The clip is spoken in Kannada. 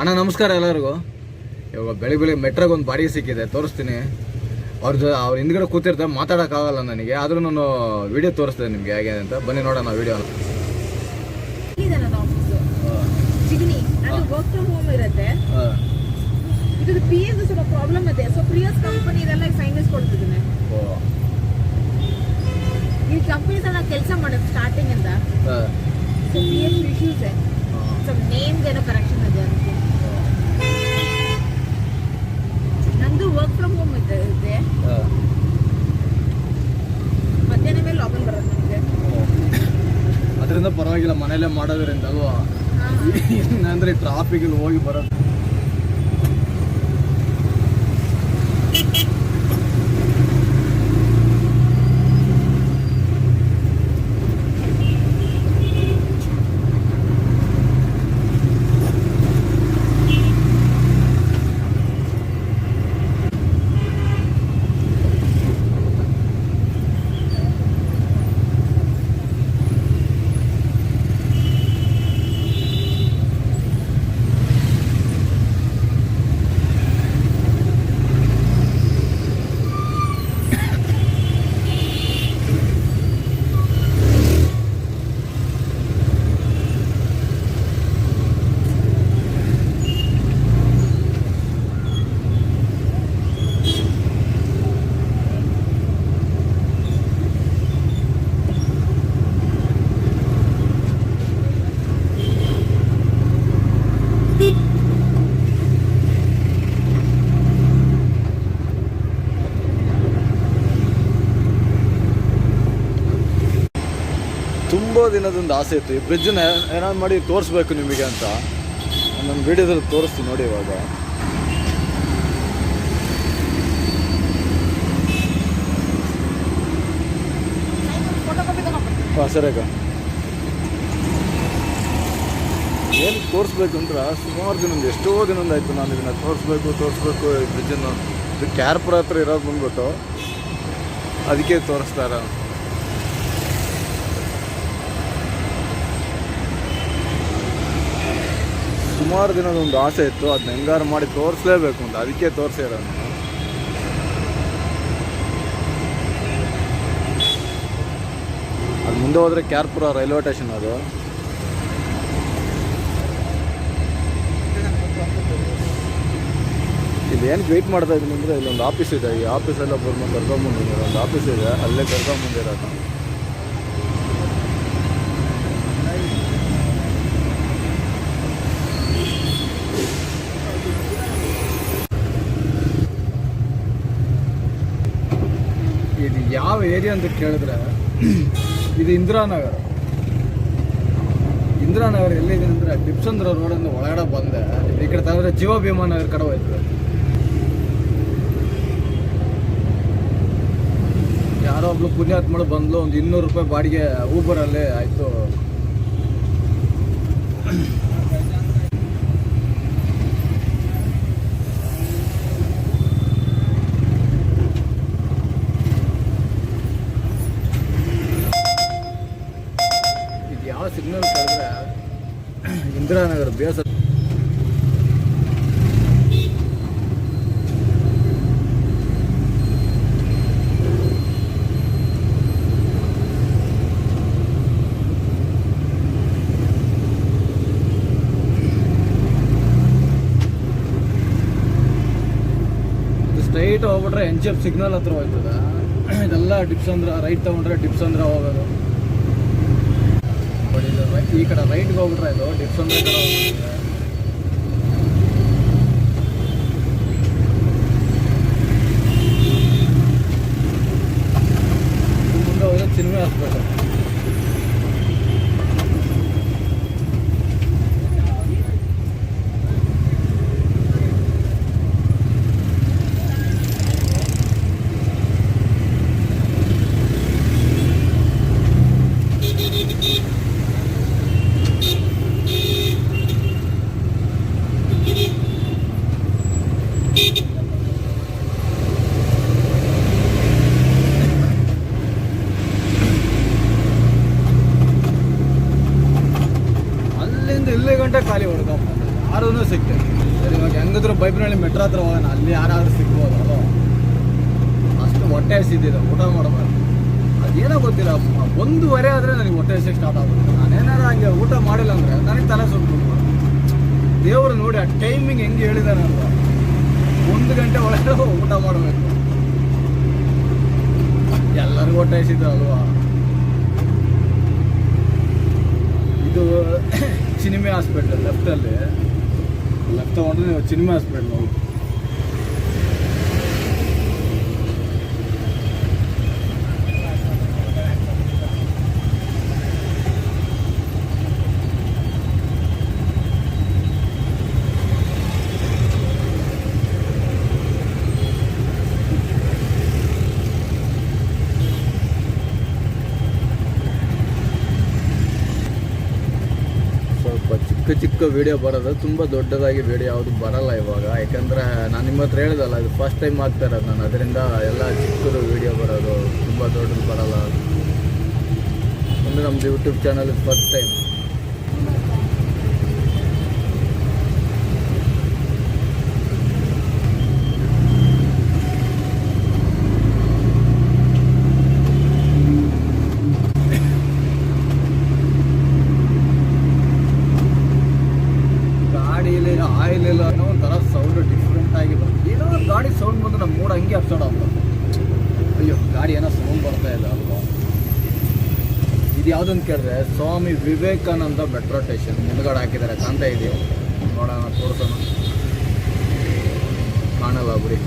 ಅಣ್ಣ ನಮಸ್ಕಾರ ಎಲ್ಲರಿಗೂ. ಇವಾಗ ಬೆಳಿಗ್ಗೆ ಬೆಳಿಗ್ಗೆ ಮೆಟ್ರಾಗ ಒಂದು ಬಾಡಿಗೆ ಸಿಕ್ಕಿದೆ ತೋರಿಸ್ತೀನಿ. ಅವ್ರ ಜೊ ಅವ್ರ ಹಿಂದ್ಗಡೆ ಕೂತಿರ್ತಾರೆ ಮಾತಾಡೋಕ್ಕಾಗಲ್ಲ ನನಗೆ. ಆದರೂ ನಾನು ವಿಡಿಯೋ ತೋರಿಸ್ತೇನೆ ನಿಮಗೆ ಹೇಗೆ ಅಂತ. ಬನ್ನಿ ನೋಡೋಣ ವಿಡಿಯೋ ಇದೆ ನನ್ನ ಆಫೀಸು ಅದು ವರ್ಕ್ ಫ್ರಮ್ ಹೋಮ್ ಇರುತ್ತೆ. ಇದು ಪಿ ಎಸ್ ಸ್ವಲ್ಪ ಪ್ರಾಬ್ಲಮ್ ಇದೆ. ಸೊ ಪ್ರಿಯಸ್ ಕಂಪನಿ ಇದೆಲ್ಲ ಸೈನ್ಸ್ ಕೊಡ್ತಿದ್ದೀನಿ. ಈ ಕಂಪನೀಸ್ ಎಲ್ಲ ಕೆಲಸ ಮಾಡೋದು ಸ್ಟಾರ್ಟಿಂಗ್ ಇಂದ. ಸೊ ಪಿ ಎಸ್ ಇಶ್ಯೂಸ್ ಸ್ವಲ್ಪ ನೇಮ್ದೇನೋ ಏನೋ ಕರೆಕ್ಷನ್ ಇದೆ ಅದಕ್ಕೆ ನಂದು ವರ್ಕ್ ಫ್ರಮ್ ಹೋಮ್ ಇದೆ ಇದೆ. ಮಧ್ಯಾಹ್ನ ಮೇಲೆ ಲಾಗಿನ್ ಬರೋದು ನನಗೆ ಅದರಿಂದ ಪರವಾಗಿಲ್ಲ ಮನೇಲೆ ಮಾಡೋದ್ರಿಂದ ಅಲ್ವಾ ಅಂದ್ರೆ ಟ್ರಾಫಿಕ್ ಹೋಗಿ ಬರೋದು ತುಂಬ ದಿನದೊಂದು ಆಸೆ ಇತ್ತು. ಈ ಬ್ರಿಡ್ಜನ್ನ ಏನಾದ್ರು ಮಾಡಿ ತೋರಿಸ್ಬೇಕು ನಿಮಗೆ ಅಂತ. ನನ್ನ ವಿಡಿಯೋದಲ್ಲಿ ತೋರಿಸ್ತೀನಿ ನೋಡಿ ಇವಾಗ. ಹಾಂ, ಸರಿ ಅಕ್ಕ. ಏನು ತೋರಿಸ್ಬೇಕು ಅಂದ್ರೆ ಸುಮಾರು ದಿನದ ಎಷ್ಟೋ ದಿನದಿಂದ ಆಯಿತು ನಾನು ಇದನ್ನು ತೋರಿಸ್ಬೇಕು ತೋರಿಸ್ಬೇಕು ಬ್ರಿಡ್ಜನ್ನು ಇದು ಕ್ಯಾರ್ಪುರ ಹತ್ರ ಇರೋದು ಬಂದ್ಬಿಟ್ಟು ಅದಕ್ಕೆ ತೋರಿಸ್ತಾರ ಸುಮಾರು ದಿನದ ಒಂದು ಆಸೆ ಇತ್ತು ಅದನ್ನ ಹೆಂಗಾರು ಮಾಡಿ ತೋರಿಸ್ಲೇಬೇಕು ಅಂತ, ಅದಕ್ಕೆ ತೋರಿಸಿರೋದು ಅದು ಮುಂದೆ ಹೋದರೆ ಕ್ಯಾರ್ಪುರ ರೈಲ್ವೆ ಸ್ಟೇಷನ್ ಅದು. ಇಲ್ಲಿ ಏನಕ್ಕೆ ವೆಯ್ಟ್ ಮಾಡ್ತಾ ಇದ್ದೀನಿ ಅಂದರೆ, ಇಲ್ಲೊಂದು ಆಫೀಸ್ ಇದೆ, ಈ ಆಫೀಸಲ್ಲಿ ಒಬ್ಬರನ್ನ ಕರ್ಕೊಂಬಂದಿದ್ದಾರೆ ಒಂದು ಆಫೀಸ್ ಇದೆ, ಅಲ್ಲೇ ಕರ್ಕೊಂಬಂದಿರೋದು ಇದು ಯಾವ ಏರಿಯಾ ಅಂತ ಕೇಳಿದ್ರೆ, ಇದು ಇಂದಿರಾನಗರ. ಇಂದಿರಾನಗರ ಎಲ್ಲಿದೆ ಅಂದ್ರೆ ಡಿಪ್ಸಂದ್ರ ರೋಡಿಂದ ಒಳಗಡೆ ಬಂದೆ. ಈ ಕಡೆ ತಂದರೆ ಜೀವ ಭೀಮಾ ನಗರ ಕಡೆ ಹೋಯ್ತದೆ ಯಾರೋ ಒಬ್ಳು ಪುಣ್ಯಾತ್ಮಳು ಬಂದ್ಲು, ಒಂದು ಇನ್ನೂರು ರೂಪಾಯಿ ಬಾಡಿಗೆ ಊಬರಲ್ಲಿ ಆಯಿತು ಇದು ಯಾವ ಸಿಗ್ನಲ್ ಕರೆದ್ರೆ ಇಂದಿರಾನಗರ ಬೇಸ ಸ್ಟ್ರೈಟ್ ಹೋಗ್ಬಿಟ್ರೆ ಎನ್ ಜಿ ಎಫ್ ಸಿಗ್ನಲ್ ಹತ್ರ ಹೋಗ್ತದೆ. ಇದೆಲ್ಲ ಡಿಪ್ಸ್ ಅಂದ್ರೆ ರೈಟ್ ತಗೊಂಡ್ರೆ ಡಿಪ್ಸ್ ಅಂದ್ರೆ ಹೋಗೋದು. ಬಟ್ ಇದು ರೈ- ಈ ಕಡೆ ರೈಟ್ಗೆ ಹೋಗ್ಬಿಟ್ರೆ ಇದು ಡಿಪ್ಸ್ ಸಿಕ್ತೆ? ಸರಿ, ಇವಾಗ ಹೆಂಗಿದ್ರು ಬೈಬ್ರಳ್ಳಿ ಮೆಟ್ರೋ ಹತ್ರ ಹೋಗೋಣ, ಅಲ್ಲಿ ಯಾರಾದರೂ ಸಿಗ್ಬೋದು ಅಲ್ವ ಅಷ್ಟು ಹೊಟ್ಟೆ ಹಸಿದ್ದಿದೆ ಊಟ ಮಾಡಬಾರ್ದು. ಅದೇನೋ ಗೊತ್ತಿಲ್ಲ, ಒಂದೂವರೆ ಆದರೆ ನನಗೆ ಹೊಟ್ಟೆ ಹಸಿ ಸ್ಟಾರ್ಟ್ ಆಗುತ್ತೆ. ನಾನೇನಾರು ಹಂಗೆ ಊಟ ಮಾಡಿಲ್ಲ ಅಂದರೆ ನನಗೆ ತಲೆ ಸುಟ್ಟು ದೇವರು ನೋಡಿ ಆ ಟೈಮಿಂಗ್ ಹೆಂಗೆ ಹೇಳಿದಾನೆ ಅಂತ ಒಂದು ಗಂಟೆ ಒಳಗೆ ಊಟ ಮಾಡಬೇಕು. ಎಲ್ಲರಿಗೂ ಹೊಟ್ಟೆ ಹಸಿದ್ರು ಅಲ್ವಾ ಇದು ಚಿನಿಮೆ ಹಾಸ್ಪಿಟಲ್ ಲೆಫ್ಟಲ್ಲಿ ಲೆಫ್ಟ್ ತಗೊಂಡ್ರೆ ನೀವು ಚಿನಿಮೆ ಹಾಸ್ಪಿಟಲ್ ಹೋಗಿ ಚಿಕ್ಕ ಚಿಕ್ಕ ವಿಡಿಯೋ ಬರೋದು. ತುಂಬ ದೊಡ್ಡದಾಗಿ ವೀಡಿಯೋ ಯಾವುದು ಬರಲ್ಲ ಇವಾಗ. ಯಾಕಂದರೆ ನಾನು ನಿಮ್ಮ ಹತ್ರ ಹೇಳ್ದಲ್ಲ, ಇದು ಫಸ್ಟ್ ಟೈಮ್ ಆಗ್ತಾ ಇರೋದು ನಾನು. ಅದರಿಂದ ಎಲ್ಲ ಚಿಕ್ಕದು ವೀಡಿಯೋ ಬರೋದು, ತುಂಬ ದೊಡ್ಡದು ಬರಲ್ಲ. ಅಂದರೆ ನಮ್ಮದು ಯೂಟ್ಯೂಬ್ ಚಾನಲ್ ಫಸ್ಟ್ ಟೈಮ್ ಗಾಡಿಯಲ್ಲಿ ಆಯಿಲ್ ಇಲ್ಲ ಏನೋ ಒಂಥರ ಸೌಂಡ್ ಡಿಫ್ರೆಂಟ್ ಆಗಿ ಬರುತ್ತೆ ಏನೋ ಒಂದು ಗಾಡಿ ಸೌಂಡ್ ಬಂದು ನಮ್ಮ ಮೂಡ್ ಹಂಗೆ ಅಪ್ಸೋಡ್ ಆಗ್ತದೆ ಅಯ್ಯೋ ಗಾಡಿ ಏನೋ ಸೌಂಡ್ ಬರ್ತಾ ಇದೆ ಅಲ್ವಾ ಯಾವುದಂತ ಕೇಳಿದ್ರೆ ಸ್ವಾಮಿ ವಿವೇಕಾನಂದ ಮೆಟ್ರೋ ಸ್ಟೇಷನ್ ಮುಂದ್ಗಡೆ ಹಾಕಿದ್ದಾರೆ ಕಾಣ್ತಾ ಇದೆಯೋ? ನೋಡೋಣ ತೋರಿಸೋಣ. ಕಾಣಲ್ಲ ಬಿಡಿ